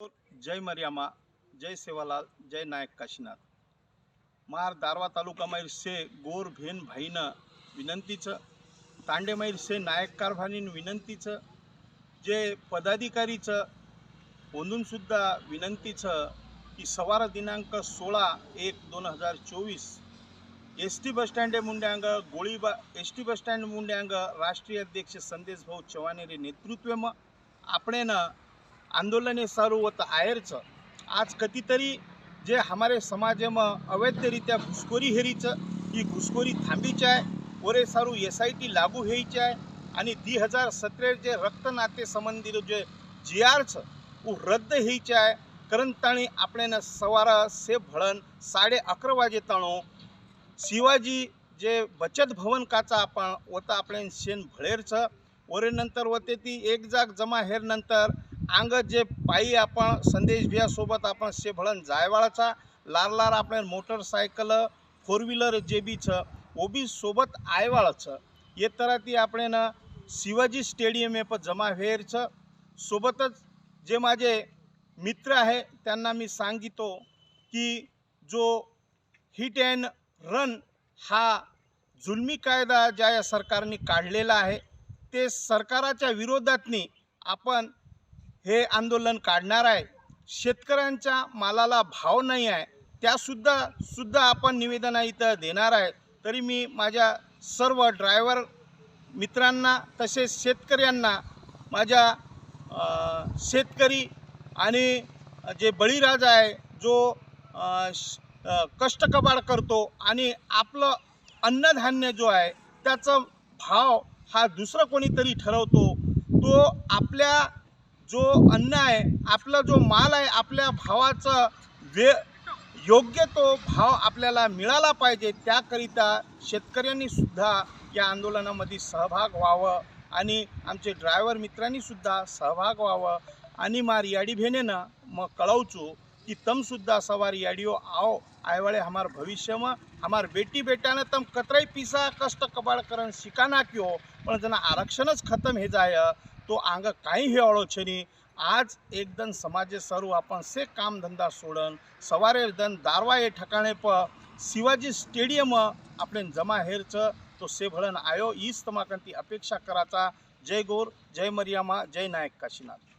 जय मरियामा जय सेवालाल जय नायक काशीनाथ. मार दारवा तालुका माहीर से गोर भेन भाई न विनंती तांडे माईर से नायक कारभानीन विनंती जे पदाधिकारी छ होंदून सुद्धा विनंती की सवार दिनांक सोळा एक दोन हजार चोवीस एस टी बस स्टँड मुंड्या अंग गोळीबा एस टी बस स्टँड मुंड्यांग राष्ट्रीय अध्यक्ष संदेश भाऊ चव्हाणेरी नेतृत्वम आपणेन आंदोलन એ સારું હોત આયર છ આજ કતીતરી જે હમારે સમાજમાં અવૈધ રીતે ઘુસખોરી હેરી ही घुसखोरी थांबी आहे. वरे सारू एस आय टी लागू व्हायची आहे. आणि दी हजार सतरे जे रक्त नाते संबंधी जे जी आर छ उ रद्द व्हायचे आहे. कारण ताणी आपल्यानं सवारा से भळन साडे अकरा वाजे शिवाजी जे बचत भवन काचा आपण वता आपल्यान शेन भळेर छ वरे नंतर वते ती एक जाग जमा हेर नंतर अंग जे पायी आपण संदेश भिया आपण से भळण जायवाळाचा लार लार आपण मोटरसायकल फोर व्हीलर जे बीचं वो बी सोबत आयवाळाचं येतरा ती आपण शिवाजी स्टेडियम एप पण जमा हेरचं सोबतच जे माझे मित्र आहे त्यांना मी सांगितो की जो हिट अँड रन हा जुलमी कायदा ज्या या सरकारने काढलेला आहे ते सरकाराच्या विरोधातनी आपण हे आंदोलन काढणार आहे. शेतकऱ्यांच्या मालाला भाव नाही आहे. त्यासुद्धा सुद्धा आपण निवेदना इथं देणार आहे. तरी मी माझ्या सर्व ड्रायव्हर मित्रांना तसेच शेतकऱ्यांना माझ्या शेतकरी आणि जे बळीराजा आहे जो कष्टकबाड श- करतो आणि आपलं अन्नधान्य जो आहे त्याचा भाव हा दुसरं कोणीतरी ठरवतो तो आपल्या जो अन्न आहे आपला जो माल आहे आपल्या भावाचं वे योग्य तो भाव आपल्याला मिळाला पाहिजे त्याकरिता शेतकऱ्यांनी सुद्धा या आंदोलनामध्ये सहभाग व्हावं आणि आमचे ड्रायव्हर मित्रांनी सुद्धा सहभाग व्हावं. आणि मार याडी भेनेनं मग कळवचो कि तम सुद्धा सवार याडियो आओ आए वाले हमार भविष्य में हमार बेटी बेटाने तम कतराई पीसा कष्ट कबाड करण शिकाना क्यों? पण त्यांना आरक्षणच खतम हे जाय तो अंग काई ही ओळो छ नी आज एकदम समाजे सर्व आपण से काम धंदा सोडन सवारेर दन दारवाये ठकाणे प शिवाजी स्टेडियम आपणे जमा हेर च तो से भरन आयो ईस्तमाकंती अपेक्षा कराचा. जय गोर जय मरियामा जय नायक काशीनाथ.